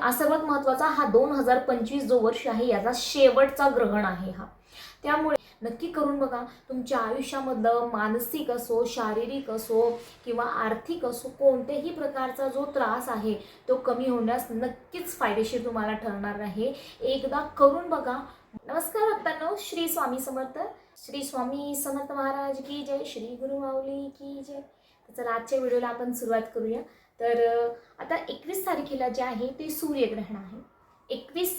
हा सर्वात महत्त्वाचा हा दोन हजार पंचवीस जो वर्ष आहे याचा शेवटचा ग्रहण आहे हा. त्यामुळे नक्की करून बघा तुमच्या आयुष्यामधलं मानसिक असो शारीरिक असो किंवा आर्थिक असो कोणत्याही प्रकारचा जो त्रास आहे तो कमी होण्यास नक्कीच फायदेशीर तुम्हाला ठरणार आहे. एकदा करून बघा. नमस्कार भक्तांनो श्री स्वामी समर्थ. श्री स्वामी समर्थ महाराज की जय. श्री गुरु माऊली की जय. तर चला आजच्या व्हिडिओला आपण सुरुवात करूया. तर आता एकवीस तारखेला जे आहे ते सूर्यग्रहण आहे. एकवीस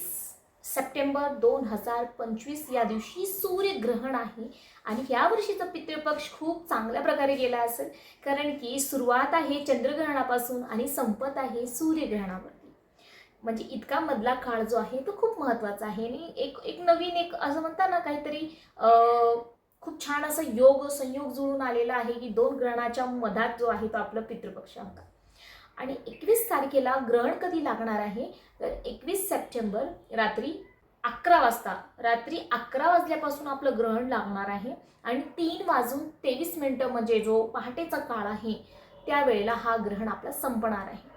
सप्टेंबर दोन हजार पंचवीस या दिवशी सूर्यग्रहण आहे आणि या वर्षीचा पितृपक्ष खूप चांगल्या प्रकारे गेला असेल कारण की सुरुवात आहे चंद्रग्रहणापासून आणि संपत आहे सूर्यग्रहणावरती. म्हणजे इतका मधला काळ जो आहे तो खूप महत्त्वाचा आहे आणि एक एक नवीन एक असं म्हणता ना काहीतरी खूप छान असा योग संयोग जुळून आलेला आहे की दोन ग्रहणाच्या मधात जो आहे तो आपला पितृपक्ष होता आणि एकवीस तारखेला ग्रहण कधी लागणार आहे? तर एकवीस सप्टेंबर रात्री अकरा वाजता रात्री अकरा वाजल्यापासून आपलं ग्रहण लागणार आहे. आणि तीन वाजून तेवीस मिनटं म्हणजे जो पहाटेचा काळ आहे त्यावेळेला हा ग्रहण आपला संपणार आहे.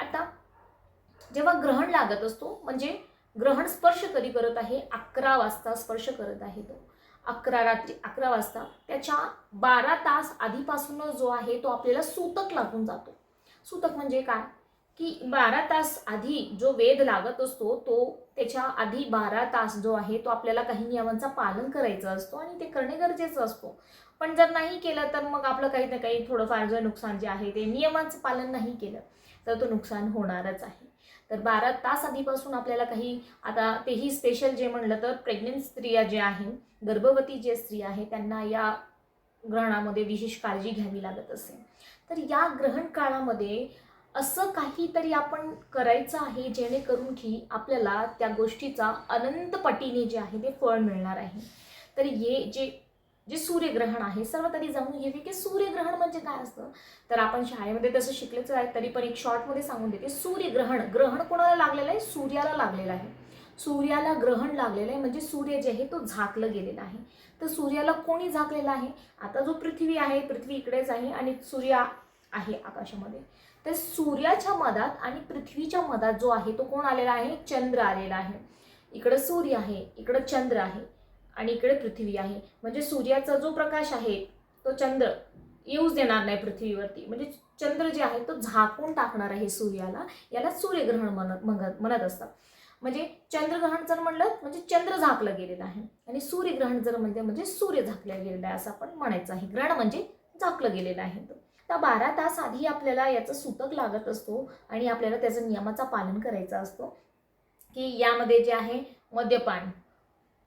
आता जेव्हा ग्रहण लागत असतो म्हणजे ग्रहण स्पर्श कधी करत आहे? अकरा वाजता स्पर्श करत आहे तो. अकरा रात्री अकरा वाजता. त्याच्या बारा तास आधीपासूनच जो आहे तो आपल्याला सूतक लागून जातो. सूतक म्हणजे काय? की बारा तास आधी जो वेध लागत असतो तो त्याच्या आधी बारा तास जो आहे तो आपल्याला काही नियमांचा पालन करायचा असतो आणि ते करणे गरजेचं असतो. पण जर नाही केलं तर मग आपलं काही ना काही थोडंफार जे नुकसान जे आहे ते नियमांचं पालन नाही केलं तर तो नुकसान होणारच आहे. तर बारा तास आधीपासून आपल्याला काही आता तेही स्पेशल जे म्हणलं तर प्रेग्नेंट स्त्रिया जे आहे गर्भवती जे स्त्री आहे त्यांना या ग्रहणामध्ये विशेष काळजी घ्यावी लागत असेल तर या ग्रहण काळामध्ये असं काहीतरी आपण करायचं आहे जेणेकरून की आपल्याला त्या गोष्टीचा अनंत पटीने जे आहे ते फळ मिळणार आहे. तर हे जे जे सूर्यग्रहण आहे सर्वात आधी जाणून घेते की सूर्यग्रहण म्हणजे काय असतं? तर आपण शाळेमध्ये तसं शिकलेच आहे तरी पण एक शॉर्टमध्ये सांगून देते. सूर्यग्रहण ग्रहण कोणाला लागलेलं आहे? सूर्याला लागलेलं आहे. सूर्याला ग्रहण लागलेलं आहे म्हणजे सूर्य जे आहे तो झाकलं गेलेला आहे. तर सूर्याला कोणी झाकलेला आहे? आता जो पृथ्वी आहे पृथ्वी इकडेच आहे आणि सूर्य आहे आकाशामध्ये. तर सूर्याच्या मधात आणि पृथ्वीच्या मधात जो आहे तो कोण आलेला आहे? चंद्र आलेला आहे. इकडं सूर्य आहे इकडं चंद्र आहे आणि इकडे पृथ्वी आहे. म्हणजे सूर्याचा जो प्रकाश आहे तो चंद्र येऊच देणार नाही पृथ्वीवरती. म्हणजे चंद्र जे आहे तो झाकून टाकणार आहे सूर्याला. याला सूर्यग्रहण म्हणत म्हणत म्हणत असतात. म्हणजे चंद्रग्रहण जर म्हणलं म्हणजे चंद्र झाकलं गेलेलं आहे. आणि सूर्यग्रहण जर म्हणजे म्हणजे सूर्य झाकलं गेलेलं आहे असं आपण म्हणायचं आहे. ग्रहण म्हणजे झाकलं गेलेलं आहे. तर बारा तास आधी आपल्याला याचं सूतक लागत असतो आणि आपल्याला त्याचं नियमाचा पालन करायचं असतो. की यामध्ये जे आहे मद्यपान.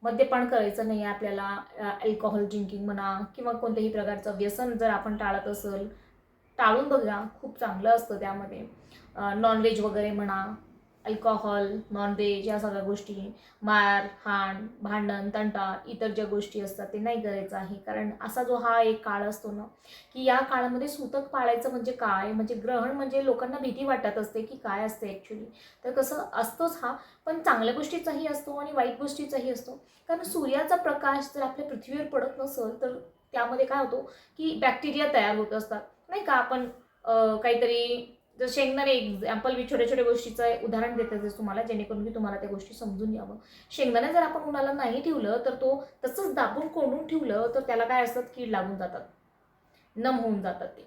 मद्यपान करायचं नाही आपल्याला अल्कोहोल ड्रिंकिंग म्हणा किंवा कोणत्याही प्रकारचं व्यसन जर आपण टाळत असेल टाळून बघा खूप चांगलं असतं त्यामध्ये. नॉनव्हेज वगैरे म्हणा अल्कोहोल नॉनव्हेज या सगळ्या गोष्टी मार हाण भांडण तंटा इतर ज्या गोष्टी असतात ते नाही करायचं आहे. कारण असा जो हा एक काळ असतो ना की या काळामध्ये सूतक पाळायचं म्हणजे काय? म्हणजे ग्रहण म्हणजे लोकांना भीती वाटत असते की काय असते ॲक्च्युली तर कसं असतोच हा पण चांगल्या गोष्टीचाही असतो आणि वाईट गोष्टीचाही असतो. कारण सूर्याचा प्रकाश जर आपल्या पृथ्वीवर पडत नसेल तर त्यामध्ये काय होतो की बॅक्टेरिया तयार होत असतात. नाही का? आपण काहीतरी जर शेंगदाणे एक्झाम्पल मी छोट्या छोट्या गोष्टीचं उदाहरण देते जर तुम्हाला जेणेकरून मी तुम्हाला त्या गोष्टी समजून यावं. शेंगदाणे जर आपण उन्हाला नाही ठेवलं तर तो तसंच दाबून कोंडून ठेवलं तर त्याला काय असतात? कीड लागून जातात. नम होऊन जातात ते.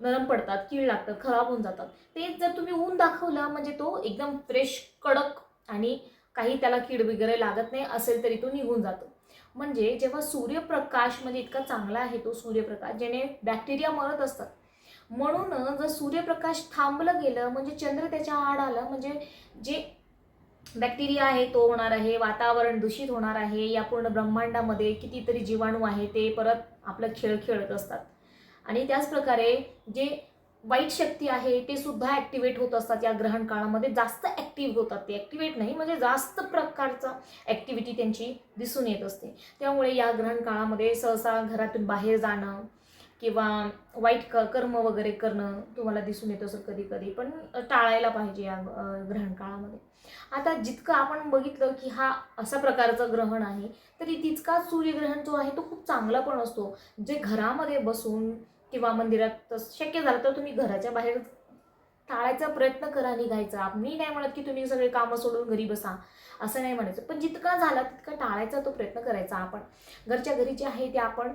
नरम पडतात कीड लागतात खराब होऊन जातात. तेच जर तुम्ही ऊन दाखवलं म्हणजे तो एकदम फ्रेश कडक आणि काही त्याला कीड वगैरे लागत नाही असेल तरी तो निघून जातो. म्हणजे जेव्हा सूर्यप्रकाश म्हणजे इतका चांगला आहे तो सूर्यप्रकाश ज्याने बॅक्टेरिया मरत असतात म्हणून जर सूर्यप्रकाश थांबलं गेलं म्हणजे चंद्र त्याच्या आड आलं म्हणजे जे बॅक्टेरिया आहे तो होणार आहे वातावरण दूषित होणार आहे या पूर्ण ब्रह्मांडामध्ये कितीतरी जीवाणू आहे ते परत आपलं खेळ खेळत असतात. आणि त्याच प्रकारे जे वाईट शक्ती आहे ते सुद्धा ॲक्टिवेट होत असतात या ग्रहण काळामध्ये. जास्त ॲक्टिव्ह होतात ते. ॲक्टिवेट नाही म्हणजे जास्त प्रकारचा ॲक्टिव्हिटी त्यांची दिसून येत असते. त्यामुळे या ग्रहण काळामध्ये सहसा घरातून बाहेर जाणं किंवा वाईट क कर्म वगैरे करणं तुम्हाला दिसून येत असेल कधी कधी पण टाळायला पाहिजे या ग्रहण काळामध्ये आता जितकं आपण बघितलं की हा असा प्रकारचं ग्रहण आहे तरी तितकाच सूर्यग्रहण जो आहे तो खूप चांगला पण असतो. जे घरामध्ये बसून किंवा मंदिरात शक्य झालं तर तुम्ही घराच्या बाहेर टाळायचा प्रयत्न करा निघायचा. मी नाही म्हणत की तुम्ही सगळे कामं सोडून घरी बसा असं नाही म्हणायचं. पण जितका झाला तितका टाळायचा तो प्रयत्न करायचा आपण. घरच्या घरी जे आहे ते आपण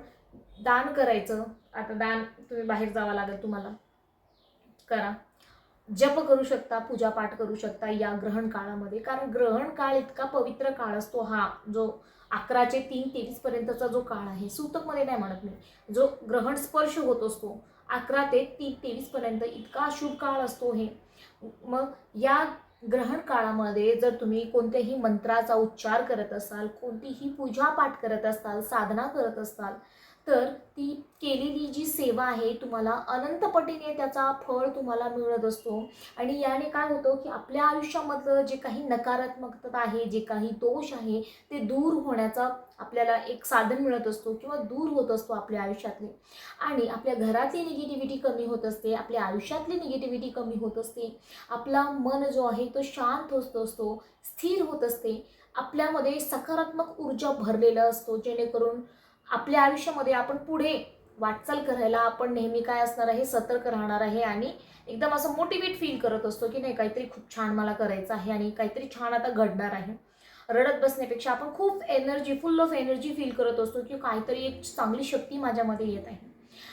दान करायचं. आता दान तुम्ही बाहेर जावं लागेल तुम्हाला. करा. जप करू शकता पूजापाठ करू शकता या ग्रहण काळामध्ये. कारण ग्रहण काळ इतका पवित्र काळ असतो हा जो अकराचे तीन तेवीस पर्यंतचा जो काळ आहे सूतकमध्ये नाही म्हणत मी. जो ग्रहण स्पर्श होत असतो अकरा ते तीन तेवीस पर्यंत इतका शुभ काळ असतो हे. मग या ग्रहण काळामध्ये जर तुम्ही कोणत्याही मंत्राचा उच्चार करत असाल कोणतीही पूजापाठ करत असाल साधना करत असाल तर ती केलेली जी सेवा आहे तुम्हाला अनंत पटीने त्याचा फळ तुम्हाला मिळत असतो. आणि याने काय होतं की आपल्या आयुष्यामधलं जे काही नकारात्मकता आहे जे काही दोष आहे ते दूर होण्याचा आपल्याला एक साधन मिळत असतो किंवा दूर होत असतो आपल्या आयुष्यातले. आणि आपल्या घरातली निगेटिव्हिटी कमी होत असते आपल्या आयुष्यातली निगेटिव्हिटी कमी होत असते. आपला मन जो आहे तो शांत होत असतो स्थिर होत असते. आपल्यामध्ये सकारात्मक ऊर्जा भरलेला असतो जेणेकरून आपल्या आयुष्यामध्ये आपण पुढे वाटचाल करायला आपण नेहमी काय असणार आहे सतर्क राहणार आहे आणि एकदम असं मोटिवेट फील करत असतो की नाही काहीतरी खूप छान मला करायचं आहे आणि काहीतरी छान आता घडणार आहे. रडत बसण्यापेक्षा आपण खूप energy full of energy feel करत असतो की काहीतरी एक चांगली शक्ती माझ्यामध्ये येत आहे.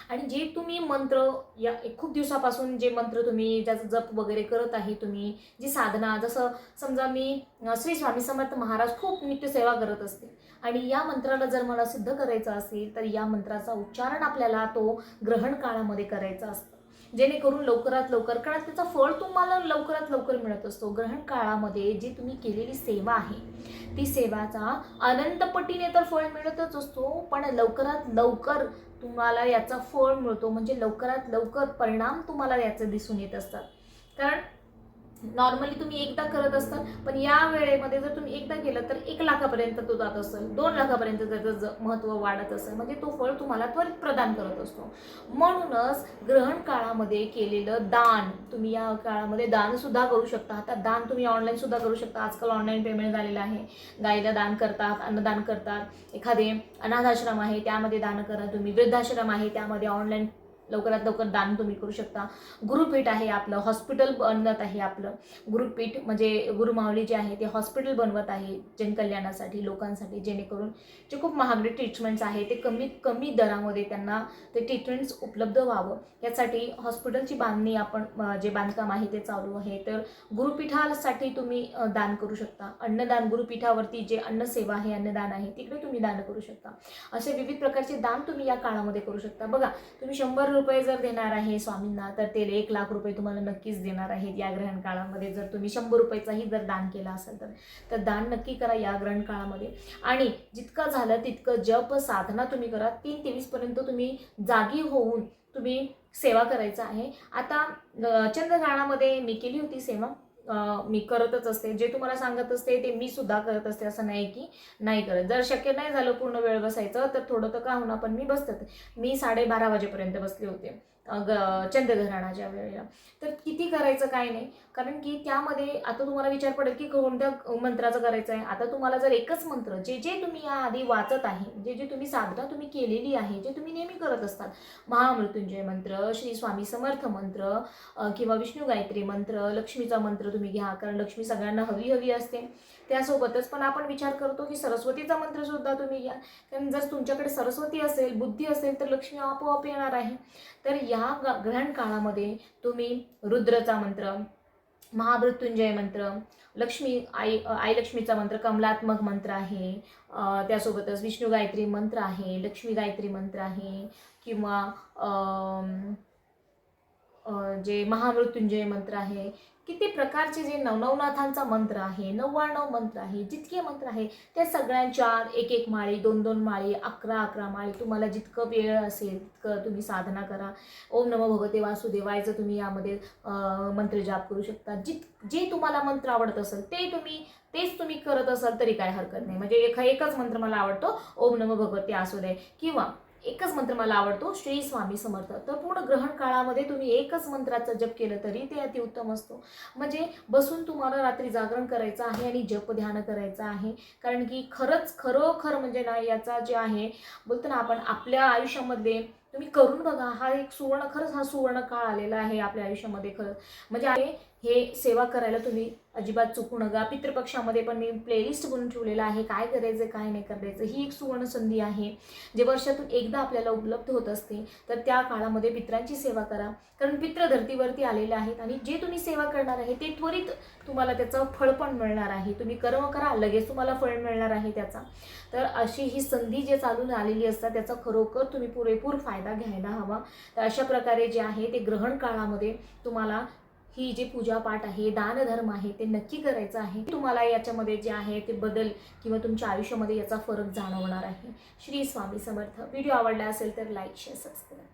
आणि जे तुम्ही मंत्र या खूप दिवसापासून जे मंत्र तुम्ही ज्याचं जप वगैरे करत आहे तुम्ही जी साधना जसं समजा मी श्री स्वामी समर्थ महाराज खूप नित्यसेवा करत असते आणि या मंत्राला जर मला सिद्ध करायचं असेल तर या मंत्राचा उच्चारण आपल्याला तो ग्रहण काळामध्ये करायचा असतो. जेणेकरून लवकरात लवकर कारण त्याचा फळ तुम्हाला लवकरात लवकर मिळत असतो. ग्रहण काळामध्ये जी तुम्ही केलेली सेवा आहे ती सेवाचा अनंतपटीने तर फळ मिळतच असतो पण लवकरात लवकर तुम्हाला याचा फळ मिळतो. म्हणजे लवकरात लवकर परिणाम तुम्हाला याचे दिसून येत असतात. कारण नॉर्मली तुम्ही एकदा करत असता पण या वेळेमध्ये जर तुम्ही एकदा केलं तर एक लाखापर्यंत तो जात असेल. दोन लाखापर्यंत त्याचं महत्त्व वाढत असेल. म्हणजे तो फळ तुम्हाला त्वरित प्रदान करत असतो. म्हणूनच ग्रहण काळामध्ये केलेलं दान तुम्ही या काळामध्ये दान सुद्धा करू शकता. आता दान तुम्ही ऑनलाईनसुद्धा करू शकता. आजकाल ऑनलाईन पेमेंट झालेलं आहे. गाईला दान करतात अन्नदान करतात. एखादे अनाथाश्रम आहे त्यामध्ये दान करा. तुम्ही वृद्धाश्रम आहे त्यामध्ये ऑनलाईन लवकरात लवकर दान तुम्ही करू शकता. गुरुपीठ आहे आपलं हॉस्पिटल बनत आहे आपलं. गुरुपीठ म्हणजे गुरुमावली जे आहे ते हॉस्पिटल बनवत आहे जनकल्याणासाठी लोकांसाठी जेणेकरून जे खूप महागडे ट्रीटमेंट्स आहे ते कमीत कमी दरामध्ये त्यांना ते ट्रीटमेंट्स उपलब्ध व्हावं. यासाठी हॉस्पिटलची बांधणी आपण जे बांधकाम आहे ते चालू आहे. तर गुरुपीठासाठी तुम्ही दान करू शकता. अन्नदान गुरुपीठावरती जे अन्नसेवा आहे अन्नदान आहे तिकडे तुम्ही दान करू शकता. असे विविध प्रकारचे दान तुम्ही या काळामध्ये करू शकता. बघा तुम्ही शंभर रुपये जर देणार आहे स्वामींना तर ते एक लाख रुपये तुम्हाला नक्कीच देणार आहेत या ग्रहण काळामध्ये. जर तुम्ही शंभर रुपयाचाही जर दान केला असेल तर तर दान नक्की करा या ग्रहण काळामध्ये. आणि जितकं झालं तितकं जप साधना तुम्ही करा. तीन तेवीसपर्यंत तुम्ही जागी होऊन तुम्ही सेवा करायचं आहे. आता चंद्रगाणामध्ये मी केली होती सेवा. मी करतच असते. जे तुम्हाला सांगत असते ते मी सुद्धा करत असते. असं नाही की नाही करत. जर शक्य नाही झालं पूर्ण वेळ बसायचं तर थोडं तर का होणार पण मी बसत. मी साडेबारा वाजेपर्यंत बसले होते. ग चंद्रग्रहणाच्या वेळेला. तर किती करायचं काय नाही. कारण की त्यामध्ये आता तुम्हाला विचार पडेल की कोणत्या मंत्राचं करायचं आहे. आता तुम्हाला जर एकच मंत्र जे जे तुम्ही या आधी वाचत आहे जे जे तुम्ही साधना तुम्ही केलेली आहे जे तुम्ही नेहमी करत असतात महामृत्युंजय मंत्र श्री स्वामी समर्थ मंत्र किंवा विष्णू गायत्री मंत्र लक्ष्मीचा मंत्र तुम्ही घ्या कारण लक्ष्मी सगळ्यांना हवी हवी असते. त्यासोबतच पण आपण विचार करतो की सरस्वतीचा मंत्र सुद्धा तुम्ही घ्या. कारण जर तुमच्याकडे सरस्वती असेल बुद्धी असेल तर लक्ष्मी आपोआप येणार आहे. तर या या ग्रहण काळामध्ये तुम्ही रुद्रचा मंत्र महामृत्युंजय मंत्र लक्ष्मी आई आई लक्ष्मीचा मंत्र कमलात्मक मंत्र आहे. त्यासोबतच विष्णू गायत्री मंत्र आहे लक्ष्मी गायत्री मंत्र आहे किंवा जे महामृत्युंजय मंत्र आहे किती प्रकारचे जे नवनवनाथांचा मंत्र आहे नव्वाण्णव मंत्र आहे जितके मंत्र आहे त्या सगळ्यांच्या एक एक माळी दोन दोन माळी अकरा अकरा माळी तुम्हाला जितकं वेळ असेल तितकं तुम्ही साधना करा. ओम नमो भगवते वासुदेवायचं तुम्ही यामध्ये मंत्र जाप करू शकता. जित जे तुम्हाला मंत्र आवडत असेल ते तुम्ही तेच तुम्ही करत असाल तरी काय हरकत नाही. म्हणजे एका एकच मंत्र मला आवडतो ओम नमो भगवते दे किंवा एकच मंत्र मला आवडतो श्री स्वामी समर्थ. तर पूर्ण ग्रहण काळामध्ये तुम्ही एकच मंत्राचा जप केलं तरी ते अतिउत्तम असतो. म्हणजे बसून तुम्हाला रात्री जागरण करायचं आहे आणि जप ध्यान करायचं आहे. कारण की खरंच खरोखर म्हणजे ना याचा जे आहे बोलतो ना आपण आपल्या आयुष्यामध्ये तुम्ही करून बघा हा एक सुवर्ण खरंच हा सुवर्ण काळ आलेला आहे आपल्या आयुष्यामध्ये खरंच म्हणजे आहे हे सेवा करायला तुम्ही अजिबात चुकू नका. पितृपक्षामध्ये पण मी प्लेलिस्ट बनून ठेवलेलं आहे. काय करायचं काय नाही करायचं ही एक सुवर्ण संधी आहे. जे वर्षातून एकदा आपल्याला उपलब्ध होत असते तर त्या काळामध्ये पित्रांची सेवा करा. कारण पित्र धर्तीवरती आलेले आहेत आणि जे तुम्ही सेवा करणार आहे ते त्वरित तुम्हाला त्याचं फळ पण मिळणार आहे. तुम्ही कर्म करा लगेच तुम्हाला फळ मिळणार आहे त्याचा. तर अशी ही संधी जे चालून आलेली असतात त्याचा खरोखर तुम्ही पुरेपूर फायदा घ्यायला हवा. तर अशा प्रकारे जे आहे ते ग्रहण काळामध्ये तुम्हाला ही जी पूजापाठ आहे दानधर्म आहे ते नक्की करायचं आहे. तुम्हाला याच्यामध्ये जे आहे ते बदल किंवा तुमच्या आयुष्यामध्ये याचा फरक जाणवणार आहे. श्री स्वामी समर्थ. व्हिडिओ आवडला असेल तर लाईक शेअर सबस्क्राईब